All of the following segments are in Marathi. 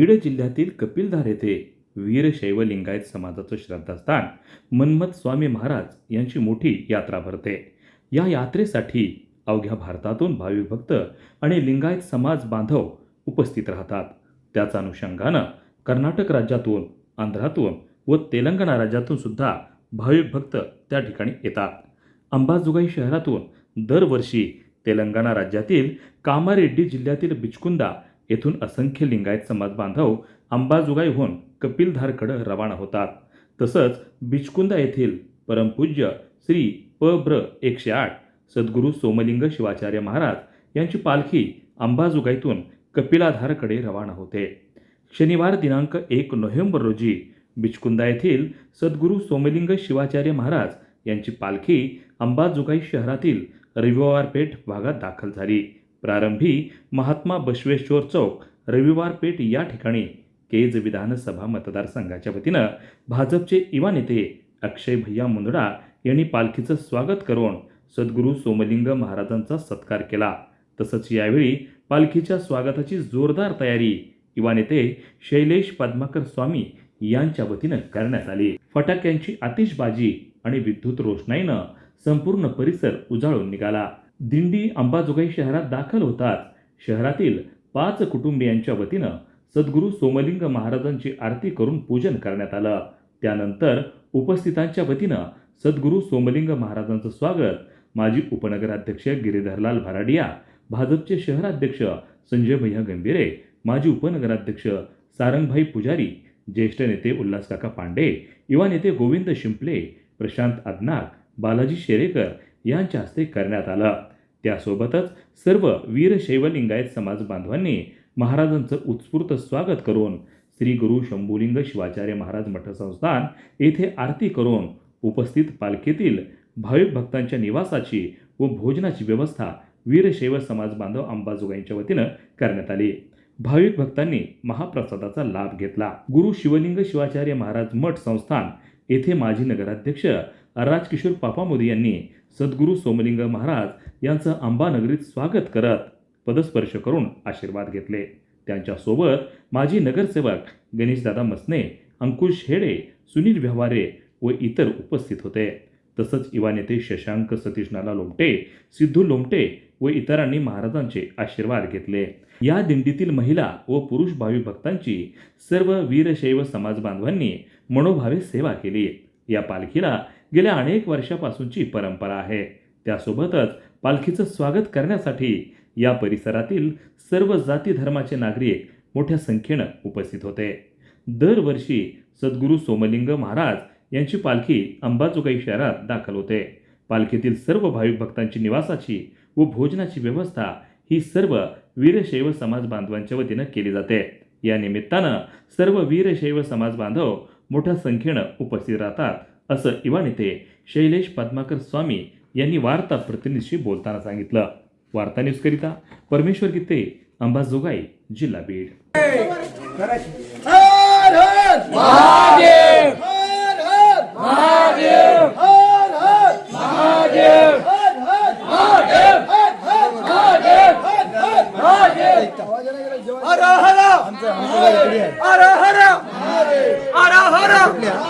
बीड जिल्ह्यातील कपिलधार येथे वीरशैव लिंगायत समाजाचं श्रद्धास्थान मन्मथ स्वामी महाराज यांची मोठी यात्रा भरते. या यात्रेसाठी अवघ्या भारतातून भाविक भक्त आणि लिंगायत समाज बांधव उपस्थित राहतात. त्याच अनुषंगानं कर्नाटक राज्यातून आंध्रातून व तेलंगणा राज्यातून सुद्धा भाविक भक्त त्या ठिकाणी येतात. अंबाजोगाई शहरातून दरवर्षी तेलंगणा राज्यातील कामारेड्डी जिल्ह्यातील बिचकुंदा येथून असंख्य लिंगायत समाज बांधव अंबाजोगाईहून कपिलधारकडे रवाना होतात. तसंच बिचकुंदा येथील परमपूज्य श्री प ब्र एकशे आठ सद्गुरू सोमलिंग शिवाचार्य महाराज यांची पालखी अंबाजोगाईतून कपिलाधारकडे रवाना होते. शनिवार दिनांक एक नोव्हेंबर रोजी बिचकुंदा येथील सद्गुरू सोमलिंग शिवाचार्य महाराज यांची पालखी अंबाजोगाई शहरातील रविवार पेठ भागात दाखल झाली. प्रारंभी महात्मा बसवेश्वर चौक रविवार पेठ या ठिकाणी केज विधानसभा मतदारसंघाच्या वतीनं भाजपचे युवा नेते अक्षय भैया मुंदडा यांनी पालखीचं स्वागत करून सद्गुरू सोमलिंग महाराजांचा सत्कार केला. तसंच यावेळी पालखीच्या स्वागताची जोरदार तयारी युवा नेते शैलेश पद्माकर स्वामी यांच्या वतीनं करण्यात आली. फटाक्यांची आतिषबाजी आणि विद्युत रोषणाईनं संपूर्ण परिसर उजाळून निघाला. दिंडी अंबाजोगाई शहरात दाखल होताच शहरातील पाच कुटुंबियांच्या वतीनं सद्गुरू सोमलिंग महाराजांची आरती करून पूजन करण्यात आलं. त्यानंतर उपस्थितांच्या वतीनं सद्गुरू सोमलिंग महाराजांचं स्वागत माजी उपनगराध्यक्ष गिरीधरलाल भराडिया भाजपचे शहराध्यक्ष संजय भैया गंभीरे माजी उपनगराध्यक्ष सारंगभाई पुजारी ज्येष्ठ नेते उल्हासकाका पांडे युवा नेते गोविंद शिंपले प्रशांत अदनाक बालाजी शेरेकर यांच्या हस्ते करण्यात आलं. त्यासोबतच सर्व वीरशैव लिंगायत समाज बांधवांनी महाराजांचं उत्स्फूर्त स्वागत करून श्री गुरु शंभूलिंग शिवाचार्य महाराज मठ संस्थान येथे आरती करून उपस्थित पालखीतील भाविक भक्तांच्या निवासाची व भोजनाची व्यवस्था वीरशैव समाज बांधव अंबाजोगाईंच्या वतीनं करण्यात आली. भाविक भक्तांनी महाप्रसादाचा लाभ घेतला. गुरु शिवलिंग शिवाचार्य महाराज मठ संस्थान येथे माजी नगराध्यक्ष राजकिशोर पापामोदी यांनी सद्गुरू सोमलिंग महाराज यांचं अंबानगरीत स्वागत करत पदस्पर्श करून आशीर्वाद घेतले. त्यांच्यासोबत माजी नगरसेवक गणेशदादा मसने अंकुश हेडे सुनील व्यवहारे व इतर उपस्थित होते. तसंच युवा नेते शशांक सतीशनाला लोमटे सिद्धू लोमटे व इतरांनी महाराजांचे आशीर्वाद घेतले. या दिंडीतील महिला व पुरुष भावी भक्तांची सर्व वीरशैव समाज बांधवांनी मनोभावे सेवा केली. या पालखीला गेल्या अनेक वर्षापासूनची परंपरा आहे. त्यासोबतच पालखीचं स्वागत करण्यासाठी या परिसरातील सर्व जाती धर्माचे नागरिक मोठ्या संख्येनं उपस्थित होते. दरवर्षी सद्गुरू सोमलिंग महाराज यांची पालखी अंबाजोगाई शहरात दाखल होते. पालखीतील सर्व भाविक भक्तांची निवासाची व भोजनाची व्यवस्था ही सर्व वीरशैव समाज बांधवांच्या वतीनं केली जाते. या निमित्तानं सर्व वीरशैव समाज बांधव मोठ्या संख्येनं उपस्थित राहतात असं युवा नेते शैलेश पद्माकर स्वामी यांनी वार्ता प्रतिनिधीशी बोलताना सांगितलं. वार्ता न्यूजकरिता परमेश्वर गीते अंबाजोगाई जिल्हा बीड. हर हर हर हर हर हर हर हर हर हर हर हर हर हर हर हर हर हर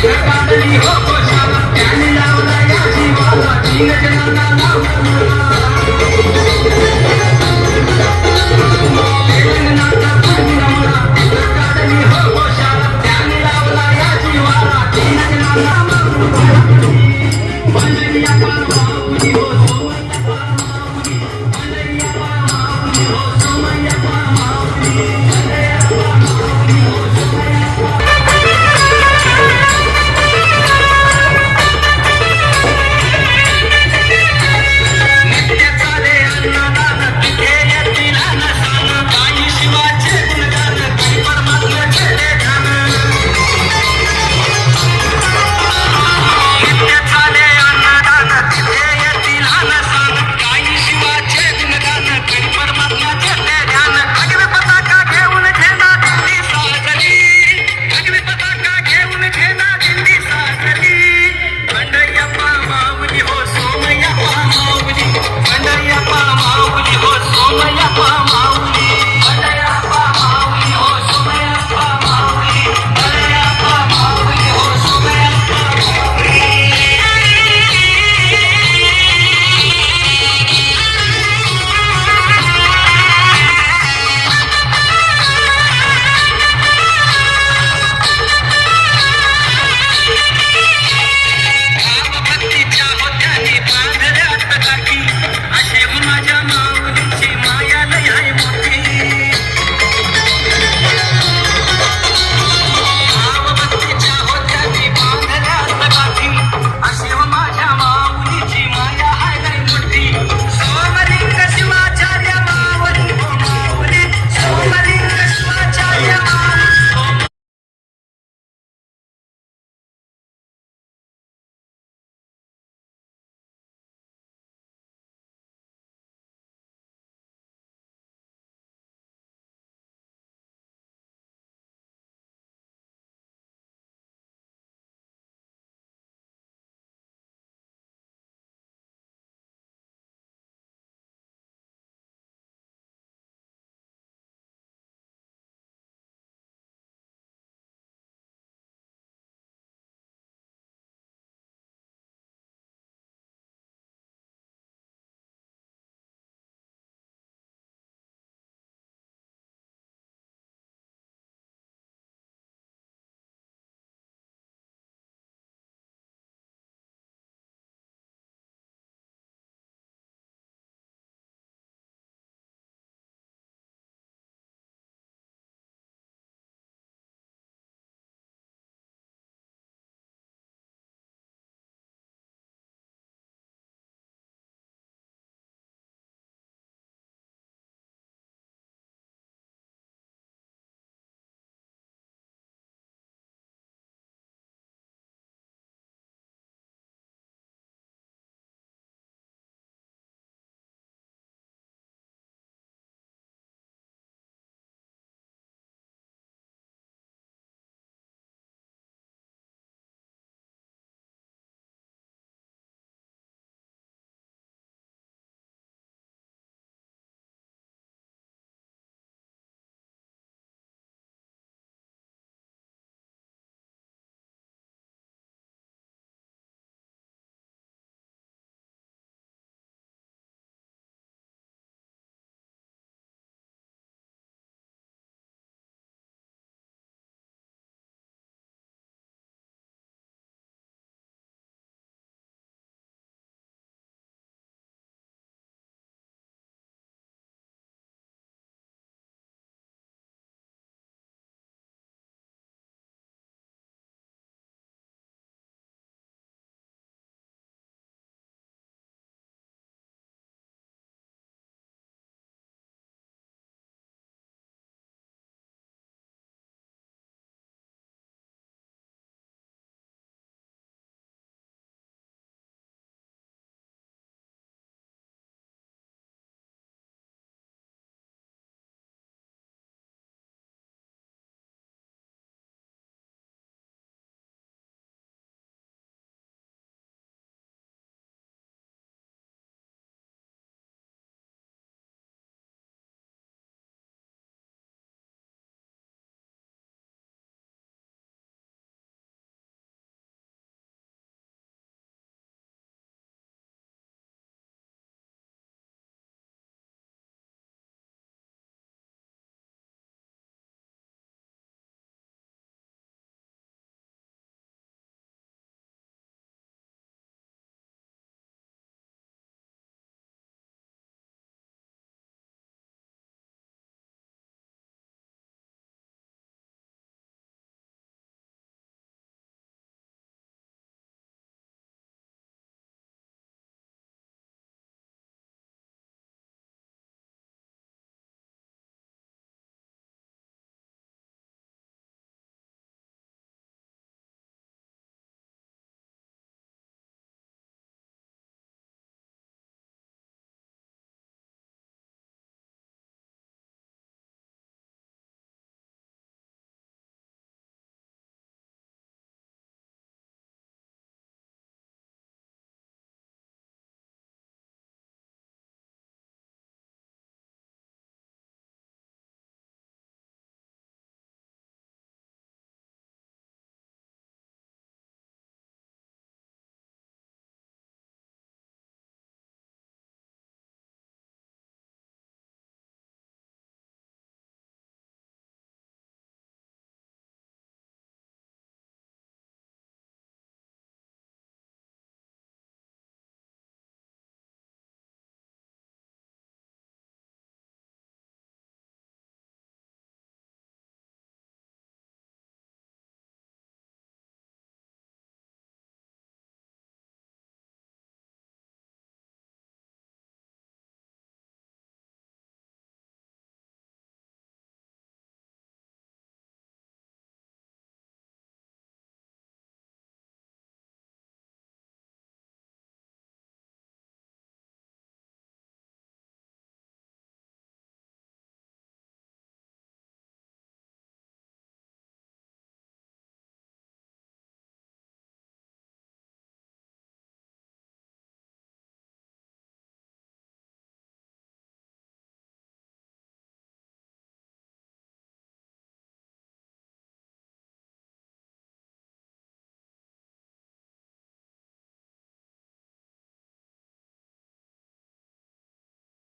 前方的旅